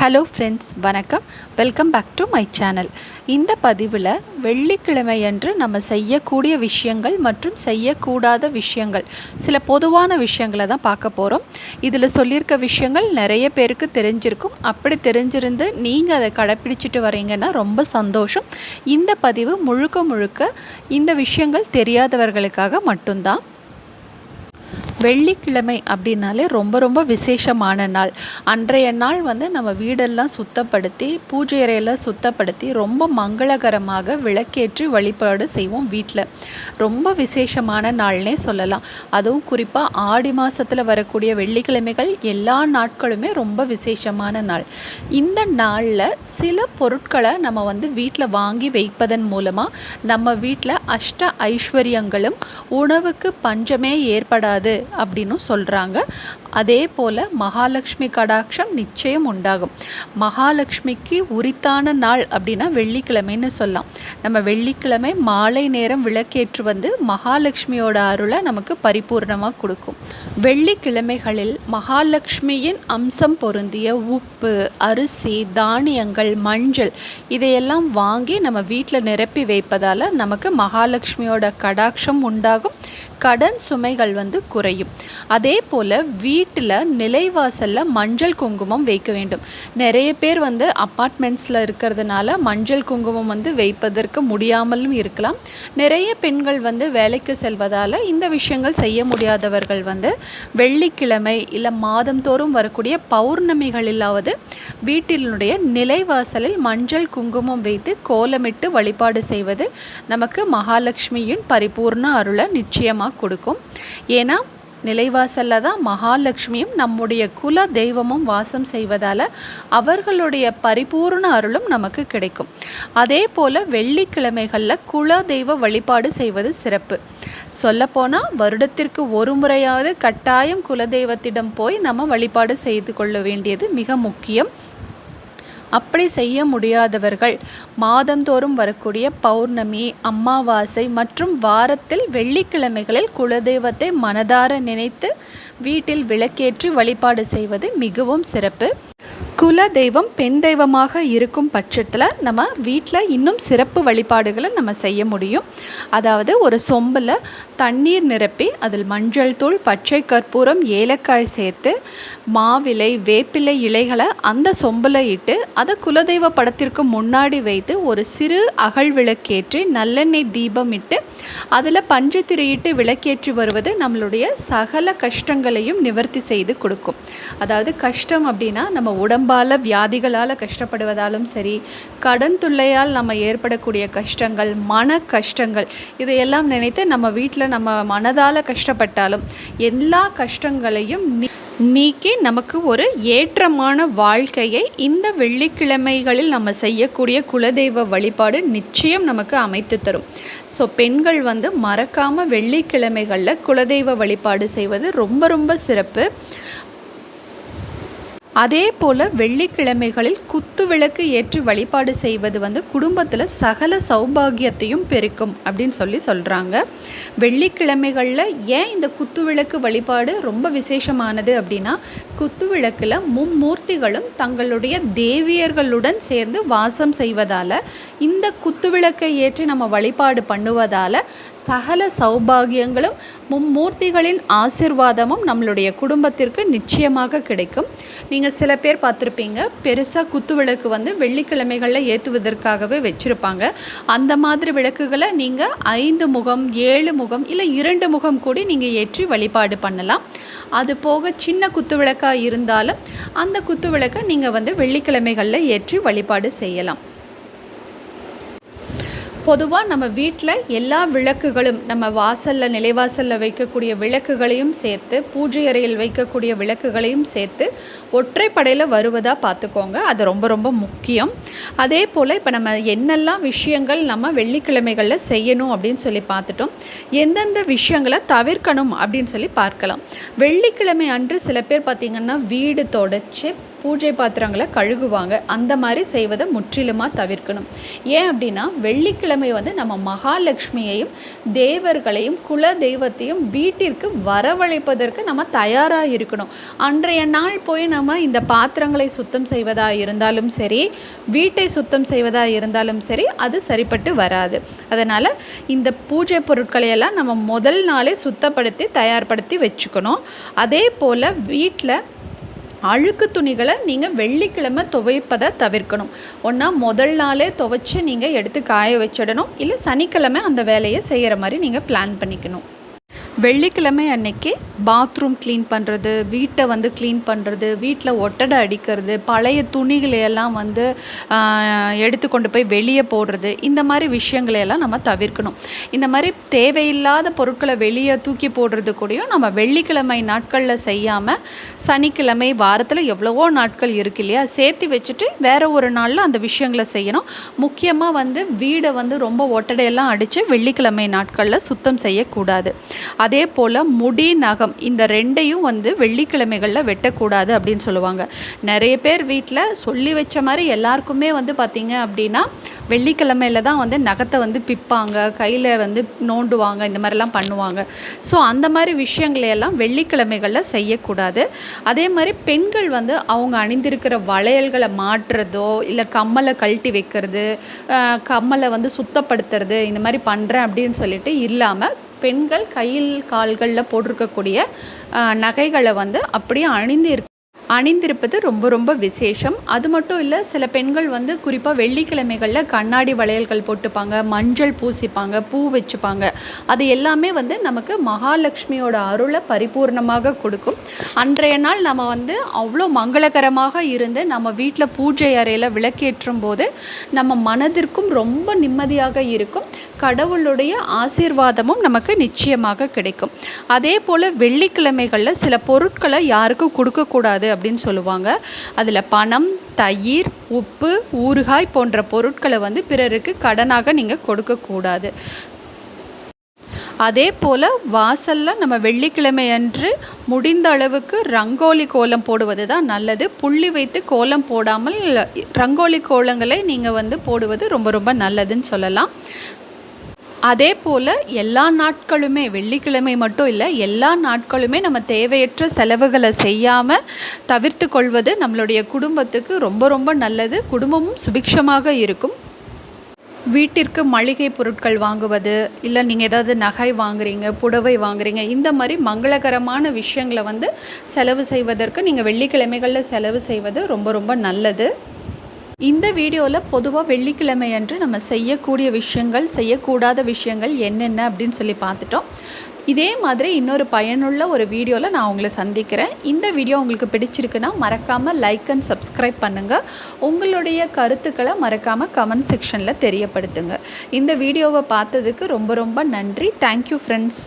Hello friends வணக்கம். Welcome back to my channel இந்த பதிவில் வெள்ளிக்கிழமையன்று நம்ம செய்யக்கூடிய விஷயங்கள் மற்றும் செய்யக்கூடாத விஷயங்கள் சில பொதுவான விஷயங்களை தான் பார்க்க போகிறோம் இதில் சொல்லியிருக்க விஷயங்கள் நிறைய பேருக்கு தெரிஞ்சிருக்கும். அப்படி தெரிஞ்சிருந்து நீங்கள் அதை கடைப்பிடிச்சிட்டு வரீங்கன்னா ரொம்ப சந்தோஷம். இந்த பதிவு முழுக்க முழுக்க இந்த விஷயங்கள் தெரியாதவர்களுக்காக மட்டும்தான். வெள்ளிக்கிழமை அப்படின்னாலே ரொம்ப ரொம்ப விசேஷமான நாள். அன்றைய நாள் வந்து நம்ம வீடெல்லாம் சுத்தப்படுத்தி பூஜை அறையெல்லாம் சுத்தப்படுத்தி ரொம்ப மங்களகரமாக விளக்கேற்றி வழிபாடு செய்வோம் வீட்டில் ரொம்ப விசேஷமான நாள்னே சொல்லலாம். அதுவும் குறிப்பாக ஆடி மாதத்தில் வரக்கூடிய வெள்ளிக்கிழமைகள் எல்லா நாட்களுமே ரொம்ப விசேஷமான நாள். இந்த நாளில் சில பொருட்களை நம்ம வந்து வீட்டில் வாங்கி வைப்பதன் மூலமாக நம்ம வீட்டில் அஷ்ட ஐஸ்வர்யங்களும் உணவுக்கு பஞ்சமே ஏற்படாது. அப்படின்னும் சொல்கிறாங்க அதே போல் மகாலட்சுமி கடாட்சம் நிச்சயம் உண்டாகும். மகாலட்சுமிக்கு உரித்தான நாள் அப்படின்னா வெள்ளிக்கிழமைன்னு சொல்லலாம். நம்ம வெள்ளிக்கிழமை மாலை நேரம் விளக்கேற்று வந்து மகாலட்சுமியோட அருளை நமக்கு பரிபூர்ணமாக கொடுக்கும். வெள்ளிக்கிழமைகளில் மகாலட்சுமியின் அம்சம் பொருந்திய உப்பு அரிசி தானியங்கள் மஞ்சள் இதையெல்லாம் வாங்கி நம்ம வீட்டில் நிரப்பி வைப்பதால் நமக்கு மகாலட்சுமியோட கடாட்சம் உண்டாகும். கடன் சுமைகள் வந்து குறையும். அதே போல் வீ வீட்டில் நிலைவாசலில் மஞ்சள் குங்குமம் வைக்க வேண்டும். நிறைய பேர் வந்து அப்பார்ட்மெண்ட்ஸில் இருக்கிறதுனால மஞ்சள் குங்குமம் வந்து வைப்பதற்கு முடியாமலும் இருக்கலாம். நிறைய பெண்கள் வந்து வேலைக்கு செல்வதால் இந்த விஷயங்கள் செய்ய முடியாதவர்கள் வந்து வெள்ளிக்கிழமை இல்லை மாதந்தோறும் வரக்கூடிய பௌர்ணமிகளிலாவது வீட்டினுடைய நிலைவாசலில் மஞ்சள் குங்குமம் வைத்து கோலமிட்டு வழிபாடு செய்வது நமக்கு மகாலட்சுமியின் பரிபூர்ண அருளை நிச்சயமாக கொடுக்கும். ஏன்னா நிலைவாசலில் தான் மகாலட்சுமியும் நம்முடைய குல தெய்வமும் வாசம் செய்வதால் அவர்களுடைய பரிபூர்ண அருளும் நமக்கு கிடைக்கும். அதே போல் வெள்ளிக்கிழமைகளில் குல தெய்வ வழிபாடு செய்வது சிறப்பு. சொல்லப்போனால் வருடத்திற்கு ஒரு முறையாவது கட்டாயம் குலதெய்வத்திடம் போய் நம்ம வழிபாடு செய்து கொள்ள வேண்டியது மிக முக்கியம். அப்படி செய்ய முடியாதவர்கள். மாதந்தோறும் வரக்கூடிய பௌர்ணமி அமாவாசை மற்றும் வாரத்தில் வெள்ளிக்கிழமைகளில் குலதெய்வத்தை மனதார நினைத்து வீட்டில் விளக்கேற்றி வழிபாடு செய்வது மிகவும் சிறப்பு. குல தெய்வம் பெண் தெய்வமாக இருக்கும் பட்சத்தில் நம்ம வீட்டில் இன்னும் சிறப்பு வழிபாடுகளை நம்ம செய்ய முடியும். அதாவது ஒரு சொம்பில் தண்ணீர் நிரப்பி அதில் மஞ்சள் தூள் பச்சை கற்பூரம் ஏலக்காய் சேர்த்து மாவிலை வேப்பிலை இலைகளை அந்த சொம்பில் இட்டு அதை குலதெய்வ படத்திற்கு முன்னாடி வைத்து ஒரு சிறு அகல் விளக்கேற்றி நல்லெண்ணெய் தீபம் இட்டு அதில் பஞ்சு திரையிட்டு விளக்கேற்றி வருவது நம்மளுடைய சகல கஷ்டங்களையும் நிவர்த்தி செய்து கொடுக்கும். அதாவது கஷ்டம் அப்படின்னா நம்ம உடம்பு உடம்பால் வியாதிகளால் கஷ்டப்படுவதாலும் சரி கடன் தொல்லையால் நம்ம ஏற்படக்கூடிய கஷ்டங்கள் மன கஷ்டங்கள் இதையெல்லாம் நினைத்து நம்ம வீட்டில் நம்ம மனதால் கஷ்டப்பட்டாலும் எல்லா கஷ்டங்களையும் நீ நீக்கி நமக்கு ஒரு ஏற்றமான வாழ்க்கையை இந்த வெள்ளிக்கிழமைகளில் நம்ம செய்யக்கூடிய குலதெய்வ வழிபாடு நிச்சயம் நமக்கு அமைத்து தரும். ஸோ பெண்கள் வந்து மறக்காமல் வெள்ளிக்கிழமைகளில் குலதெய்வ வழிபாடு செய்வது ரொம்ப ரொம்ப சிறப்பு. அதே போல் வெள்ளிக்கிழமைகளில் குத்து விளக்கு ஏற்றி வழிபாடு செய்வது வந்து குடும்பத்தில் சகல சௌபாகியத்தையும் பெருக்கும் அப்படின்னு சொல்லி சொல்கிறாங்க வெள்ளிக்கிழமைகளில் ஏன் இந்த குத்து விளக்கு வழிபாடு ரொம்ப விசேஷமானது அப்படின்னா குத்து விளக்கில் மும்மூர்த்திகளும் தங்களுடைய தேவியர்களுடன் சேர்ந்து வாசம் செய்வதால் இந்த குத்து விளக்கை ஏற்றி நம்ம வழிபாடு பண்ணுவதால் சகல சௌபாகியங்களும் மும்மூர்த்திகளின் ஆசிர்வாதமும் நம்மளுடைய குடும்பத்திற்கு நிச்சயமாக கிடைக்கும். நீங்கள் சில பேர் பார்த்துருப்பீங்க பெருசாக குத்து விளக்கு வந்து வெள்ளிக்கிழமைகளில் ஏற்றுவதற்காகவே வச்சுருப்பாங்க. அந்த மாதிரி விளக்குகளை நீங்கள் ஐந்து முகம் ஏழு முகம் இல்லை இரண்டு முகம் கூடி நீங்கள் ஏற்றி வழிபாடு பண்ணலாம். அது போக சின்ன குத்து விளக்காக இருந்தாலும் அந்த குத்து விளக்கை நீங்கள் வந்து வெள்ளிக்கிழமைகளில் ஏற்றி வழிபாடு செய்யலாம். பொதுவாக நம்ம வீட்டில் எல்லா விளக்குகளும் நம்ம வாசலில் நிலைவாசலில் வைக்கக்கூடிய விளக்குகளையும் சேர்த்து பூஜை அறையில் வைக்கக்கூடிய விளக்குகளையும் சேர்த்து ஒற்றைப்படையில் வருவதாக பார்த்துக்கோங்க. அது ரொம்ப ரொம்ப முக்கியம். அதே போல் இப்போ நம்ம என்னெல்லாம் விஷயங்கள் நம்ம வெள்ளிக்கிழமைகளில் செய்யணும் அப்படின்னு சொல்லி பார்த்துட்டோம். எந்தெந்த விஷயங்களை தவிர்க்கணும் அப்படின்னு சொல்லி பார்க்கலாம். வெள்ளிக்கிழமை அன்று சில பேர் பார்த்திங்கன்னா வீடு தொடச்சி பூஜை பாத்திரங்களை கழுகுவாங்க. அந்த மாதிரி செய்வதை முற்றிலுமாக தவிர்க்கணும். ஏன் அப்படின்னா வெள்ளிக்கிழமை வந்து நம்ம மகாலட்சுமியையும் தேவர்களையும் குல தெய்வத்தையும் வீட்டிற்கு வரவழைப்பதற்கு நம்ம தயாராக இருக்கணும். அன்றைய நாள் போய் நம்ம இந்த பாத்திரங்களை சுத்தம் செய்வதாக இருந்தாலும் சரி வீட்டை சுத்தம் செய்வதாக இருந்தாலும் சரி அது சரிப்பட்டு வராது. அதனால் இந்த பூஜை பொருட்களை எல்லாம் நம்ம முதல் நாளே சுத்தப்படுத்தி தயார்படுத்தி வச்சுக்கணும். அதே போல் வீட்டில் அழுக்கு துணிகளை நீங்கள் வெள்ளிக்கிழமை துவைப்பதை தவிர்க்கணும். ஒன்றா முதல் நாளே துவைச்சி நீங்கள் எடுத்து காய வச்சிடணும். இல்லை சனிக்கிழமை அந்த வேலையை செய்கிற மாதிரி நீங்கள் பிளான் பண்ணிக்கணும். வெள்ளிக்கிழமை அன்னைக்கு பாத்ரூம் க்ளீன் பண்ணுறது வீட்டை வந்து க்ளீன் பண்ணுறது வீட்டில் ஒட்டடை அடிக்கிறது பழைய துணிகளை எல்லாம் வந்து எடுத்து கொண்டு போய் வெளியே போடுறது இந்த மாதிரி விஷயங்களையெல்லாம் நம்ம தவிர்க்கணும். இந்த மாதிரி தேவையில்லாத பொருட்களை வெளியே தூக்கி போடுறது கூடயும் நம்ம வெள்ளிக்கிழமை நாட்களில் செய்யாமல் சனிக்கிழமை வாரத்தில் எவ்வளவோ நாட்கள் இருக்கு இல்லையா? சேர்த்து வச்சுட்டு வேறு ஒரு நாளில் அந்த விஷயங்களை செய்யணும். முக்கியமாக வந்து வீடை வந்து ரொம்ப ஒட்டடையெல்லாம் அடித்து வெள்ளிக்கிழமை நாட்களில் சுத்தம் செய்யக்கூடாது. அதே போல் முடி நகம் இந்த ரெண்டையும் வந்து வெள்ளிக்கிழமைகளில் வெட்டக்கூடாது அப்படின்னு சொல்லுவாங்க. நிறைய பேர் வீட்டில் சொல்லி வச்ச மாதிரி எல்லாருக்குமே வந்து பார்த்திங்க அப்படின்னா வெள்ளிக்கிழமையில தான் வந்து நகத்தை வந்து பிப்பாங்க கையில் வந்து நோண்டுவாங்க இந்த மாதிரிலாம் பண்ணுவாங்க. ஸோ அந்த மாதிரி விஷயங்களையெல்லாம் வெள்ளிக்கிழமைகளில் செய்யக்கூடாது. அதே மாதிரி பெண்கள் வந்து அவங்க அணிந்திருக்கிற வளையல்களை மாற்றுறதோ இல்லை கம்மலை கழட்டி வைக்கிறது கம்மலை வந்து சுத்தப்படுத்துறது இந்த மாதிரி பண்ணுறேன் அப்படின்னு சொல்லிட்டு இல்லாமல் பெண்கள் கையில் கால்களில் போட்டிருக்கக்கூடிய நகைகளை வந்து அப்படியே அணிந்து அணிந்திருப்பது ரொம்ப ரொம்ப விசேஷம். அது மட்டும் இல்லை சில பெண்கள் வந்து குறிப்பாக வெள்ளிக்கிழமைகளில் கண்ணாடி வளையல்கள் போட்டுப்பாங்க மஞ்சள் பூசிப்பாங்க பூ வச்சுப்பாங்க. அது எல்லாமே வந்து நமக்கு மகாலட்சுமியோட அருளை பரிபூர்ணமாக கொடுக்கும். அன்றைய நாள் நம்ம வந்து அவ்வளோ மங்களகரமாக இருந்து நம்ம வீட்டில் பூஜை அறையில் விளக்கேற்றும் போது நம்ம மனதிற்கும் ரொம்ப நிம்மதியாக இருக்கும். கடவுளுடைய ஆசீர்வாதமும் நமக்கு நிச்சயமாக கிடைக்கும். அதே போல் வெள்ளிக்கிழமைகளில் சில பொருட்களை யாருக்கும் கொடுக்கக்கூடாது அப்படின்னு சொல்லுவாங்க. அதில் பணம் தயிர் உப்பு ஊறுகாய் போன்ற பொருட்களை வந்து பிறருக்கு கடனாக நீங்கள் கொடுக்கக்கூடாது அதே போல் வாசலில் நம்ம வெள்ளிக்கிழமை அன்று முடிந்த அளவுக்கு ரங்கோலி கோலம் போடுவது தான் நல்லது. புள்ளி வைத்து கோலம் போடாமல் ரங்கோலி கோலங்களை நீங்கள் வந்து போடுவது ரொம்ப ரொம்ப நல்லதுன்னு சொல்லலாம். அதே போல் எல்லா நாட்களுமே வெள்ளிக்கிழமை மட்டும் இல்லை எல்லா நாட்களுமே நம்ம தேவையற்ற செலவுகளை செய்யாமல் தவிர்த்து கொள்வது நம்மளுடைய குடும்பத்துக்கு ரொம்ப ரொம்ப நல்லது. குடும்பமும் சுபிக்ஷமாக இருக்கும். வீட்டிற்கு மளிகை பொருட்கள் வாங்குவது இல்லை நீங்கள் ஏதாவது நகை வாங்குறீங்க புடவை வாங்குறீங்க இந்த மாதிரி மங்களகரமான விஷயங்களை வந்து செலவு செய்வதற்கு நீங்கள் வெள்ளிக்கிழமைகளில் செலவு செய்வது ரொம்ப ரொம்ப நல்லது. இந்த வீடியோவில் பொதுவாக வெள்ளிக்கிழமை அன்று நம்ம செய்யக்கூடிய விஷயங்கள் செய்யக்கூடாத விஷயங்கள் என்னென்ன அப்படின்னு சொல்லி பார்த்துட்டோம். இதே மாதிரி இன்னொரு பயனுள்ள ஒரு வீடியோவில் நான் உங்களை சந்திக்கிறேன். இந்த வீடியோ உங்களுக்கு பிடிச்சிருக்குன்னா மறக்காமல் லைக் அண்ட் சப்ஸ்கிரைப் பண்ணுங்கள் உங்களுடைய கருத்துக்களை மறக்காமல் கமெண்ட் செக்ஷனில் தெரியப்படுத்துங்க. இந்த வீடியோவை பார்த்ததுக்கு ரொம்ப ரொம்ப நன்றி. Thank you friends